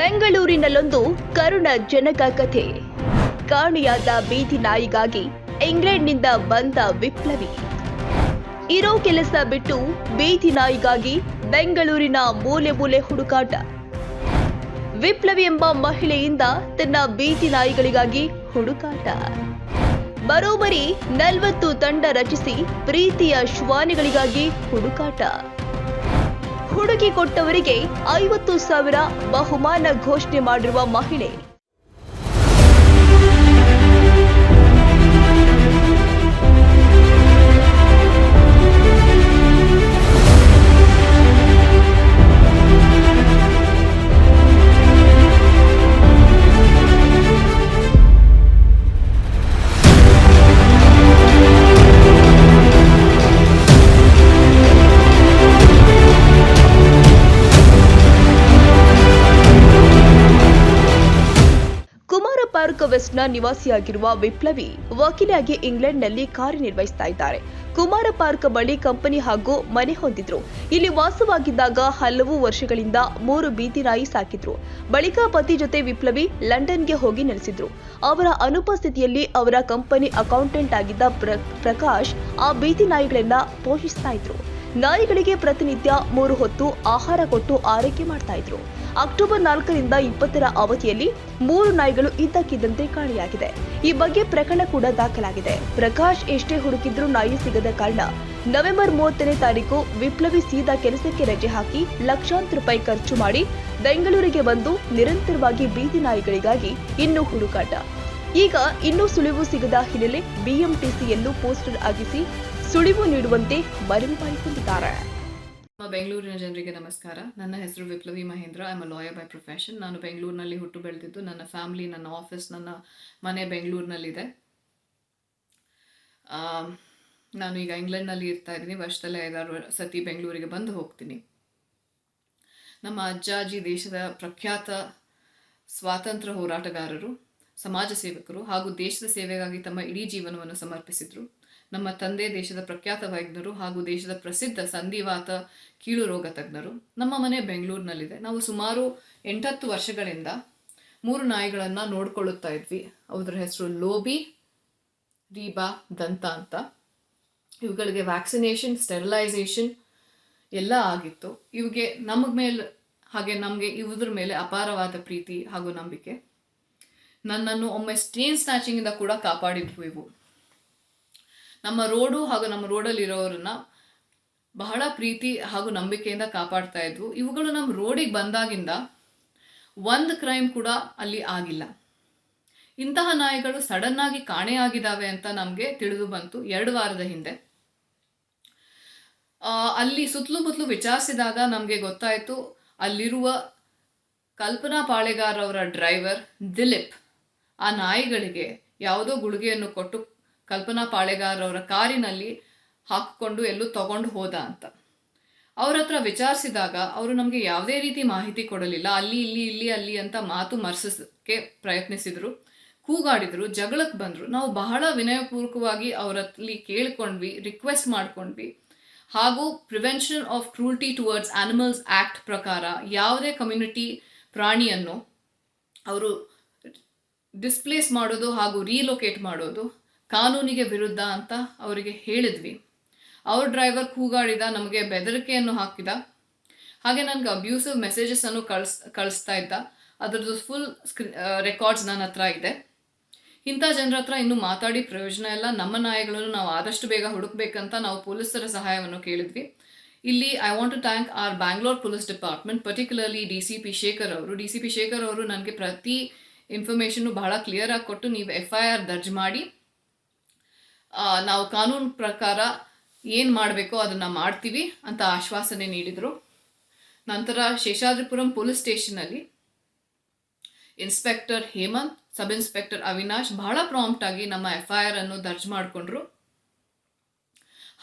ಬೆಂಗಳೂರಿನಲ್ಲೊಂದು ಕರುಣ ಜನಕ ಕಥೆ. ಕಾಣೆಯಾದ ಬೀದಿ ನಾಯಿಗಾಗಿ ಇಂಗ್ಲೆಂಡ್ನಿಂದ ಬಂದ ವಿಪ್ಲವಿ. ಇರೋ ಕೆಲಸ ಬಿಟ್ಟು ಬೀದಿ ನಾಯಿಗಾಗಿ ಬೆಂಗಳೂರಿನ ಮೂಲೆ ಮೂಲೆ ಹುಡುಕಾಟ. ವಿಪ್ಲವಿ ಎಂಬ ಮಹಿಳೆಯಿಂದ ತನ್ನ ಬೀದಿ ನಾಯಿಗಳಿಗಾಗಿ ಹುಡುಕಾಟ. ಬರೋಬ್ಬರಿ ನಲವತ್ತು ತಂಡ ರಚಿಸಿ ಪ್ರೀತಿಯ ಶ್ವಾನಿಗಳಿಗಾಗಿ ಹುಡುಕಾಟ. ಹುಡುಕಿ ಕೊಟ್ಟವರಿಗೆ ಐವತ್ತು ಸಾವಿರ ಬಹುಮಾನ ಘೋಷಣೆ ಮಾಡಿರುವ ಮಹಿಳೆ. ಪಾರ್ಕ್ ವೆಸ್ಟ್ನ ನಿವಾಸಿಯಾಗಿರುವ ವಿಪ್ಲವಿ ವಕೀಲಾಗಿ ಇಂಗ್ಲೆಂಡ್ನಲ್ಲಿ ಕಾರ್ಯನಿರ್ವಹಿಸ್ತಾ ಇದ್ದಾರೆ. ಕುಮಾರ ಪಾರ್ಕ್ ಬಳಿ ಕಂಪನಿ ಹಾಗೂ ಮನೆ ಹೊಂದಿದ್ರು. ಇಲ್ಲಿ ವಾಸವಾಗಿದ್ದಾಗ ಹಲವು ವರ್ಷಗಳಿಂದ ಮೂರು ಬೀದಿ ನಾಯಿ ಸಾಕಿದ್ರು. ಬಳಿಕ ಪತಿ ಜೊತೆ ವಿಪ್ಲವಿ ಲಂಡನ್ಗೆ ಹೋಗಿ ನೆಲೆಸಿದ್ರು. ಅವರ ಅನುಪಸ್ಥಿತಿಯಲ್ಲಿ ಅವರ ಕಂಪನಿ ಅಕೌಂಟೆಂಟ್ ಆಗಿದ್ದ ಪ್ರ- ಪ್ರಕಾಶ್ ಆ ಬೀದಿ ನಾಯಿಗಳನ್ನ ಪೋಷಿಸ್ತಾ ಇದ್ರು. ನಾಯಿಗಳಿಗೆ ಪ್ರತಿನಿತ್ಯ ಮೂರು ಹೊತ್ತು ಆಹಾರ ಕೊಟ್ಟು ಆರೈಕೆ ಮಾಡ್ತಾ ಇದ್ರು. ಅಕ್ಟೋಬರ್ ನಾಲ್ಕರಿಂದ ಇಪ್ಪತ್ತರ ಅವಧಿಯಲ್ಲಿ ಮೂರು ನಾಯಿಗಳು ಇದ್ದಕ್ಕಿದ್ದಂತೆ ಕಾಣೆಯಾಗಿದೆ. ಈ ಬಗ್ಗೆ ಪ್ರಕರಣ ಕೂಡ ದಾಖಲಾಗಿದೆ. ಪ್ರಕಾಶ್ ಎಷ್ಟೇ ಹುಡುಕಿದ್ರೂ ನಾಯಿ ಸಿಗದ ಕಾರಣ ನವೆಂಬರ್ ಮೂವತ್ತನೇ ತಾರೀಕು ವಿಪ್ಲವಿ ಸೀದಾ ಕೆಲಸಕ್ಕೆ ರಜೆ ಹಾಕಿ ಲಕ್ಷಾಂತರ ರೂಪಾಯಿ ಖರ್ಚು ಮಾಡಿ ಬೆಂಗಳೂರಿಗೆ ಬಂದು ನಿರಂತರವಾಗಿ ಬೀದಿ ನಾಯಿಗಳಿಗಾಗಿ ಇನ್ನೂ ಹುಡುಕಾಟ. ಈಗ ಇನ್ನೂ ಸುಳಿವು ಸಿಗದ ಹಿನ್ನೆಲೆ ಬಿಎಂಟಿಸಿಯಲ್ಲೂ ಪೋಸ್ಟರ್ ಆಗಿಸಿ ಸುಳಿವು ನೀಡುವಂತೆ ಮನವಿ ಮಾಡಿಕೊಂಡಿದ್ದಾರೆ ಬೆಂಗಳೂರಿನ ಜನರಿಗೆ ನಮಸ್ಕಾರ. ನನ್ನ ಹೆಸರು Viplavi Mahendra. I am a lawyer by profession ನಾನು ಬೆಂಗಳೂರಿನಲ್ಲಿ ಹುಟ್ಟು ಬೆಳೆದಿದ್ದು, ನನ್ನ ಫ್ಯಾಮಿಲಿ ನನ್ನ ಆಫೀಸ್ ನನ್ನ ಮನೆ ಬೆಂಗಳೂರಿನಲ್ಲಿದೆ. ನಾನು ಈಗ ಇಂಗ್ಲೆಂಡ್ನಲ್ಲಿ ಇರ್ತಾ ಇದ್ದೀನಿ. ವರ್ಷದಲ್ಲೇ ಐದಾರು ಸತಿ ಬೆಂಗಳೂರಿಗೆ ಬಂದು ಹೋಗ್ತೀನಿ. ನಮ್ಮ ಅಜ್ಜಾಜಿ ದೇಶದ ಪ್ರಖ್ಯಾತ ಸ್ವಾತಂತ್ರ್ಯ ಹೋರಾಟಗಾರರು, ಸಮಾಜ ಸೇವಕರು ಹಾಗೂ ದೇಶದ ಸೇವೆಗಾಗಿ ತಮ್ಮ ಇಡೀ ಜೀವನವನ್ನು ಸಮರ್ಪಿಸಿದರು. ನಮ್ಮ ತಂದೆ ದೇಶದ ಪ್ರಖ್ಯಾತ ವೈಜ್ಞರು ಹಾಗೂ ದೇಶದ ಪ್ರಸಿದ್ಧ ಸಂಧಿವಾತ ಕೀಳು ರೋಗ ತಜ್ಞರು ನಮ್ಮ ಮನೆ ಬೆಂಗಳೂರಿನಲ್ಲಿದೆ. ನಾವು ಸುಮಾರು ಎಂಟತ್ತು ವರ್ಷಗಳಿಂದ ಮೂರು ನಾಯಿಗಳನ್ನು ನೋಡ್ಕೊಳ್ಳುತ್ತಾ ಇದ್ವಿ. ಅದ್ರ ಹೆಸರು ಲೋಬಿ, ರೀಬಾ, ದಂತ ಅಂತ. ಇವುಗಳಿಗೆ ವ್ಯಾಕ್ಸಿನೇಷನ್, ಸ್ಟೆರಿಲೈಸೇಷನ್ ಎಲ್ಲ ಆಗಿತ್ತು. ಇವಿಗೆ ನಮಗೆ ಮೇಲೆ ಹಾಗೆ ನಮಗೆ ಇವುದ್ರ ಮೇಲೆ ಅಪಾರವಾದ ಪ್ರೀತಿ ಹಾಗೂ ನಂಬಿಕೆ. ನನ್ನನ್ನು ಒಮ್ಮೆ ಸ್ಟೇನ್ ಸ್ನ್ಯಾಚಿಂಗಿಂದ ಕೂಡ ಕಾಪಾಡಿದ್ವು ಇವು. ನಮ್ಮ ರೋಡು ಹಾಗೂ ನಮ್ಮ ರೋಡಲ್ಲಿ ಇರೋರನ್ನ ಬಹಳ ಪ್ರೀತಿ ಹಾಗೂ ನಂಬಿಕೆಯಿಂದ ಕಾಪಾಡ್ತಾ ಇದ್ವು. ಇವುಗಳು ನಮ್ಮ ರೋಡಿಗೆ ಬಂದಾಗಿಂದ ಒಂದು ಕ್ರೈಮ್ ಕೂಡ ಅಲ್ಲಿ ಆಗಿಲ್ಲ. ಇಂತಹ ನಾಯಿಗಳು ಸಡನ್ ಆಗಿ ಕಾಣೆಯಾಗಿದ್ದಾವೆ ಅಂತ ನಮಗೆ ತಿಳಿದು ಬಂತು ಎರಡು ವಾರದ ಹಿಂದೆ. ಅಲ್ಲಿ ಸುತ್ತಲೂ ಮುತ್ತಲು ವಿಚಾರಿಸಿದಾಗ ನಮಗೆ ಗೊತ್ತಾಯಿತು, ಅಲ್ಲಿರುವ ಕಲ್ಪನಾ ಪಾಳೆಗಾರ್ ಅವರ ಡ್ರೈವರ್ ದಿಲೀಪ್ ಆ ನಾಯಿಗಳಿಗೆ ಯಾವುದೋ ಗುಳಿಗೆಯನ್ನು ಕೊಟ್ಟು ಕಲ್ಪನಾ ಪಾಳೆಗಾರ್ ಅವರ ಕಾರಿನಲ್ಲಿ ಹಾಕಿಕೊಂಡು ಎಲ್ಲೂ ತಗೊಂಡು ಹೋದ ಅಂತ. ಅವ್ರ ಹತ್ರ ವಿಚಾರಿಸಿದಾಗ ಅವರು ನಮಗೆ ಯಾವುದೇ ರೀತಿ ಮಾಹಿತಿ ಕೊಡಲಿಲ್ಲ. ಅಲ್ಲಿ, ಇಲ್ಲಿ ಇಲ್ಲಿ, ಅಲ್ಲಿ ಅಂತ ಮಾತು ಮರ್ಸಕ್ಕೆ ಪ್ರಯತ್ನಿಸಿದ್ರು. ಕೂಗಾಡಿದ್ರು, ಜಗಳಕ್ಕೆ ಬಂದರು. ನಾವು ಬಹಳ ವಿನಯಪೂರ್ವಕವಾಗಿ ಅವರಲ್ಲಿ ಕೇಳ್ಕೊಂಡ್ವಿ, ರಿಕ್ವೆಸ್ಟ್ ಮಾಡ್ಕೊಂಡ್ವಿ. ಹಾಗೂ prevention of cruelty towards animals act ಪ್ರಕಾರ ಯಾವುದೇ ಕಮ್ಯುನಿಟಿ ಪ್ರಾಣಿಯನ್ನು ಅವರು ಡಿಸ್ಪ್ಲೇಸ್ ಮಾಡೋದು ಹಾಗೂ ರೀಲೊಕೇಟ್ ಮಾಡೋದು ಕಾನೂನಿಗೆ ವಿರುದ್ಧ ಅಂತ ಅವರಿಗೆ ಹೇಳಿದ್ವಿ. ಅವ್ರ ಡ್ರೈವರ್ ಕೂಗಾಡಿದ, ನಮಗೆ ಬೆದರಿಕೆಯನ್ನು ಹಾಕಿದ. ಹಾಗೆ ನನಗೆ ಅಬ್ಯೂಸಿವ್ ಮೆಸೇಜಸ್ ಅನ್ನು ಕಳಿಸ್, ಕಳಿಸ್ತಾ ಇದ್ದ. ಅದರದ್ದು ಫುಲ್ ಸ್ಕ್ರೀ ರೆಕಾರ್ಡ್ಸ್ ನನ್ನ ಹತ್ರ ಇದೆ. ಇಂಥ ಜನರ ಹತ್ರ ಇನ್ನೂ ಮಾತಾಡಿ ಪ್ರಯೋಜನ ಇಲ್ಲ. ನಮ್ಮ ನಾಯಿಗಳನ್ನು ನಾವು ಆದಷ್ಟು ಬೇಗ ಹುಡುಕ್ಬೇಕಂತ ನಾವು ಪೊಲೀಸರ ಸಹಾಯವನ್ನು ಕೇಳಿದ್ವಿ. ಇಲ್ಲಿ I want to thank our Bangalore police department particularly D C P Shekhar ಅವರು. ಡಿ ಸಿ ಪಿ ಶೇಖರ್ ಅವರು ನನಗೆ ಪ್ರತಿ ಇನ್ಫಾರ್ಮೇಷನ್ನು ಬಹಳ ಕ್ಲಿಯರ್ ಆಗಿ ಕೊಟ್ಟು ನೀವು ಎಫ್ ಐ ಆರ್ ದರ್ಜ್ ಮಾಡಿ. ನಾವು ಕಾನೂನು ಪ್ರಕಾರ ಏನು ಮಾಡಬೇಕೋ ಅದನ್ನು ಮಾಡ್ತೀವಿ ಅಂತ ಆಶ್ವಾಸನೆ ನೀಡಿದರು. ನಂತರ Seshadripuram police ಸ್ಟೇಷನಲ್ಲಿ inspector Hemanth, sub inspector Avinash ಬಹಳ ಪ್ರಾಂಪ್ಟ್ ಆಗಿ ನಮ್ಮ ಎಫ್ ಐ ಆರ್ ಅನ್ನು ದರ್ಜ್ ಮಾಡಿಕೊಂಡ್ರು.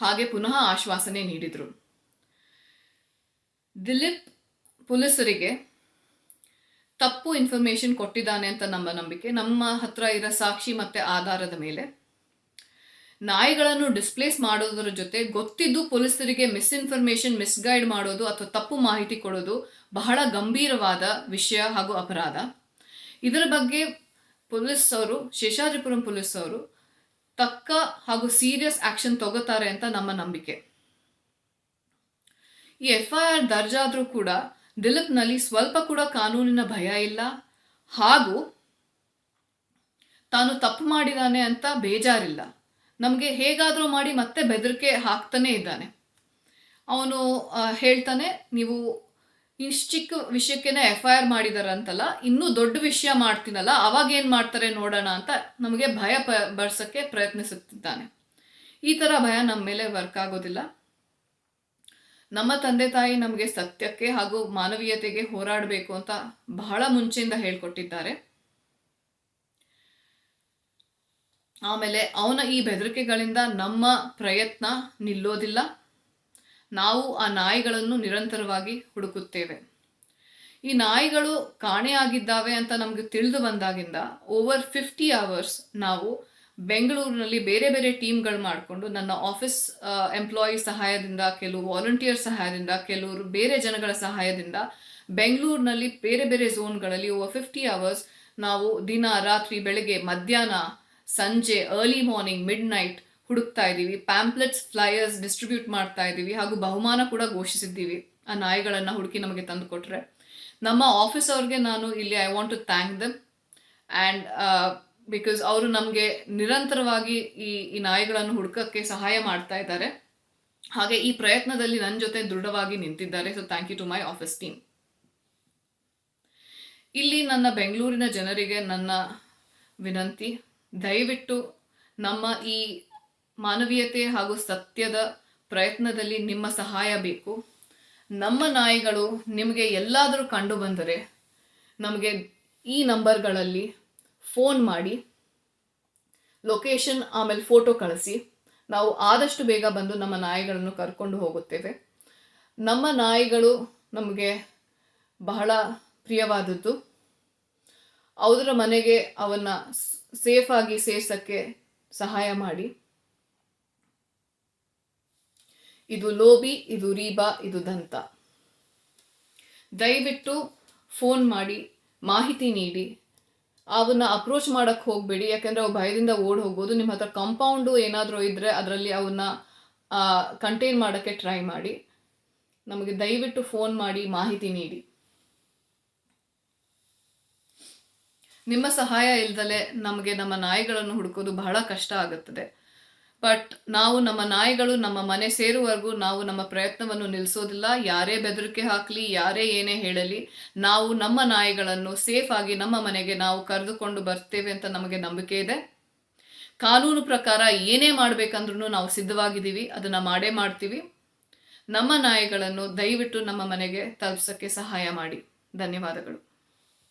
ಹಾಗೆ ಪುನಃ ಆಶ್ವಾಸನೆ ನೀಡಿದರು. ದಿಲೀಪ್ ಪೊಲೀಸರಿಗೆ ತಪ್ಪು ಇನ್ಫಾರ್ಮೇಶನ್ ಕೊಟ್ಟಿದ್ದಾನೆ ಅಂತ ನಮ್ಮ ನಂಬಿಕೆ. ನಮ್ಮ ಹತ್ರ ಇರೋ ಸಾಕ್ಷಿ ಮತ್ತೆ ಆಧಾರದ ಮೇಲೆ. ನಾಯಿಗಳನ್ನು ಡಿಸ್ಪ್ಲೇಸ್ ಮಾಡೋದರ ಜೊತೆ ಗೊತ್ತಿದ್ದು ಪೊಲೀಸರಿಗೆ ಮಿಸ್ಇನ್ಫಾರ್ಮೇಶನ್ ಮಿಸ್ಗೈಡ್ ಮಾಡೋದು ಅಥವಾ ತಪ್ಪು ಮಾಹಿತಿ ಕೊಡೋದು ಬಹಳ ಗಂಭೀರವಾದ ವಿಷಯ ಹಾಗೂ ಅಪರಾಧ. ಇದರ ಬಗ್ಗೆ ಪೊಲೀಸ್ ಅವರು ಶೇಷಾದ್ರಿಪುರಂ ಪೊಲೀಸ್ ಅವರು ತಕ್ಕ ಹಾಗೂ ಸೀರಿಯಸ್ ಆಕ್ಷನ್ ತಗೋತಾರೆ ಅಂತ ನಮ್ಮ ನಂಬಿಕೆ. ಈ ಎಫ್ ಐ ಆರ್ ದರ್ಜಾದ್ರೂ ಕೂಡ ದಿಲೀಪ್ನಲ್ಲಿ ಸ್ವಲ್ಪ ಕೂಡ ಕಾನೂನಿನ ಭಯ ಇಲ್ಲ ಹಾಗೂ ತಾನು ತಪ್ಪು ಮಾಡಿದಾನೆ ಅಂತ ಬೇಜಾರಿಲ್ಲ. ನಮಗೆ ಹೇಗಾದರೂ ಮಾಡಿ ಮತ್ತೆ ಬೆದರಿಕೆ ಹಾಕ್ತಾನೆ ಇದ್ದಾನೆ. ಅವನು ಹೇಳ್ತಾನೆ, ನೀವು ಇಷ್ಟು ಚಿಕ್ಕ ವಿಷಯಕ್ಕೇನೆ ಎಫ್ ಐ ಆರ್ ಮಾಡಿದಾರಂತಲ್ಲ, ಇನ್ನೂ ದೊಡ್ಡ ವಿಷಯ ಮಾಡ್ತೀನಲ್ಲ, ಅವಾಗ ಏನು ಮಾಡ್ತಾರೆ ನೋಡೋಣ ಅಂತ ನಮಗೆ ಭಯ ಪ, ಬರ್ಸೋಕ್ಕೆ ಪ್ರಯತ್ನಿಸುತ್ತಿದ್ದಾನೆ. ಈ ಥರ ಭಯ ನಮ್ಮ ಮೇಲೆ ವರ್ಕ್ ಆಗೋದಿಲ್ಲ. ನಮ್ಮ ತಂದೆ ತಾಯಿ ನಮಗೆ ಸತ್ಯಕ್ಕೆ ಹಾಗೂ ಮಾನವೀಯತೆಗೆ ಹೋರಾಡಬೇಕು ಅಂತ ಬಹಳ ಮುಂಚೆಯಿಂದ ಹೇಳ್ಕೊಟ್ಟಿದ್ದಾರೆ. ಆಮೇಲೆ ಅವನ ಈ ಬೆದರಿಕೆಗಳಿಂದ ನಮ್ಮ ಪ್ರಯತ್ನ ನಿಲ್ಲೋದಿಲ್ಲ. ನಾವು ಆ ನಾಯಿಗಳನ್ನು ನಿರಂತರವಾಗಿ ಹುಡುಕುತ್ತೇವೆ. ಈ ನಾಯಿಗಳು ಕಾಣೆಯಾಗಿದ್ದಾವೆ ಅಂತ ನಮಗೆ ತಿಳಿದು ಬಂದಾಗಿಂದ ಓವರ್ ಫಿಫ್ಟಿ ಅವರ್ಸ್ ನಾವು ಬೆಂಗಳೂರಿನಲ್ಲಿ ಬೇರೆ ಬೇರೆ ಟೀಮ್ಗಳು ಮಾಡಿಕೊಂಡು ನನ್ನ ಆಫೀಸ್ ಎಂಪ್ಲಾಯಿ ಸಹಾಯದಿಂದ, ಕೆಲವು ವಾಲಂಟಿಯರ್ ಸಹಾಯದಿಂದ, ಕೆಲವರು ಬೇರೆ ಜನಗಳ ಸಹಾಯದಿಂದ ಬೆಂಗಳೂರಿನಲ್ಲಿ ಬೇರೆ ಬೇರೆ ಝೋನ್ಗಳಲ್ಲಿ ಓವರ್ ಫಿಫ್ಟಿ ಅವರ್ಸ್ ನಾವು ದಿನ, ರಾತ್ರಿ, ಬೆಳಗ್ಗೆ, ಮಧ್ಯಾಹ್ನ ಸಂಜೆ ಅರ್ಲಿ ಮಾರ್ನಿಂಗ್ ಮಿಡ್ ನೈಟ್ ಹುಡುಕ್ತಾ ಇದ್ದೀವಿ. ಪ್ಯಾಂಪ್ಲೆಟ್ಸ್ ಫ್ಲೈಯರ್ಸ್ ಡಿಸ್ಟ್ರಿಬ್ಯೂಟ್ ಮಾಡ್ತಾ ಇದ್ದೀವಿ. ಹಾಗೂ ಬಹುಮಾನ ಕೂಡ ಘೋಷಿಸಿದ್ದೀವಿ. ಆ ನಾಯಿಗಳನ್ನು ಹುಡುಕಿ ನಮಗೆ ತಂದು ಕೊಟ್ಟರೆ ನಮ್ಮ ಆಫೀಸ್ ಅವ್ರಿಗೆ ನಾನು ಇಲ್ಲಿ I want to thank them and because ಅವರು ನಮಗೆ ನಿರಂತರವಾಗಿ ಈ ಈ ನಾಯಿಗಳನ್ನು ಹುಡುಕಕ್ಕೆ ಸಹಾಯ ಮಾಡ್ತಾ ಇದ್ದಾರೆ. ಹಾಗೆ ಈ ಪ್ರಯತ್ನದಲ್ಲಿ ನನ್ನ ಜೊತೆ ದೃಢವಾಗಿ ನಿಂತಿದ್ದಾರೆ. So thank you to my office team ಇಲ್ಲಿ ನನ್ನ ಬೆಂಗಳೂರಿನ ಜನರಿಗೆ ನನ್ನ ವಿನಂತಿ. ದಯವಿಟ್ಟು ನಮ್ಮ ಈ ಮಾನವೀಯತೆ ಹಾಗೂ ಸತ್ಯದ ಪ್ರಯತ್ನದಲ್ಲಿ ನಿಮ್ಮ ಸಹಾಯ ಬೇಕು. ನಮ್ಮ ನಾಯಿಗಳು ನಿಮಗೆ ಎಲ್ಲಾದರೂ ಕಂಡು ಬಂದರೆ ನಮಗೆ ಈ ನಂಬರ್ಗಳಲ್ಲಿ ಫೋನ್ ಮಾಡಿ, ಲೊಕೇಶನ್ ಆಮೇಲೆ ಫೋಟೋ ಕಳಿಸಿ. ನಾವು ಆದಷ್ಟು ಬೇಗ ಬಂದು ನಮ್ಮ ನಾಯಿಗಳನ್ನು ಕರ್ಕೊಂಡು ಹೋಗುತ್ತೇವೆ. ನಮ್ಮ ನಾಯಿಗಳು ನಮಗೆ ಬಹಳ ಪ್ರಿಯವಾದದ್ದು. ಅವರ ಮನೆಗೆ ಅವನ್ನ ಸೇಫ್ ಆಗಿ ಸೇರ್ಸಕ್ಕೆ ಸಹಾಯ ಮಾಡಿ. ಇದು ಲೋಬಿ ಇದು ರೀಬಾ, ಇದು ದಂತ. ದಯವಿಟ್ಟು ಫೋನ್ ಮಾಡಿ, ಮಾಹಿತಿ ನೀಡಿ. ಅವನ್ನ ಅಪ್ರೋಚ್ ಮಾಡಕ್ಕೆ ಹೋಗಬೇಡಿ, ಯಾಕಂದ್ರೆ ಅವು ಭಯದಿಂದ ಓಡ್ ಹೋಗ್ಬೋದು. ನಿಮ್ಮ ಹತ್ರ ಕಂಪೌಂಡು ಏನಾದರೂ ಇದ್ದರೆ ಅದರಲ್ಲಿ ಅವನ್ನ ಕಂಟೈನ್ ಮಾಡೋಕ್ಕೆ ಟ್ರೈ ಮಾಡಿ. ನಮಗೆ ದಯವಿಟ್ಟು ಫೋನ್ ಮಾಡಿ ಮಾಹಿತಿ ನೀಡಿ. ನಿಮ್ಮ ಸಹಾಯ ಇಲ್ದಲೆ ನಮಗೆ ನಮ್ಮ ನಾಯಿಗಳನ್ನು ಹುಡುಕೋದು ಬಹಳ ಕಷ್ಟ ಆಗುತ್ತದೆ. ಬಟ್ ನಾವು ನಮ್ಮ ನಾಯಿಗಳು ನಮ್ಮ ಮನೆ ಸೇರುವವರೆಗೂ ನಾವು ನಮ್ಮ ಪ್ರಯತ್ನವನ್ನು ನಿಲ್ಲಿಸೋದಿಲ್ಲ ಯಾರೇ ಬೆದರಿಕೆ ಹಾಕಲಿ, ಯಾರೇ ಏನೇ ಹೇಳಲಿ, ನಾವು ನಮ್ಮ ನಾಯಿಗಳನ್ನು ಸೇಫ್ ಆಗಿ ನಮ್ಮ ಮನೆಗೆ ನಾವು ಕರೆದುಕೊಂಡು ಬರ್ತೇವೆ ಅಂತ ನಮಗೆ ನಂಬಿಕೆ ಇದೆ. ಕಾನೂನು ಪ್ರಕಾರ ಏನೇ ಮಾಡಬೇಕಂದ್ರೂ ನಾವು ಸಿದ್ಧವಾಗಿದ್ದೀವಿ. ಅದನ್ನು ಮಾಡೇ ಮಾಡ್ತೀವಿ. ನಮ್ಮ ನಾಯಿಗಳನ್ನು ದಯವಿಟ್ಟು ನಮ್ಮ ಮನೆಗೆ ತಲುಪಿಸೋಕ್ಕೆ ಸಹಾಯ ಮಾಡಿ. ಧನ್ಯವಾದಗಳು.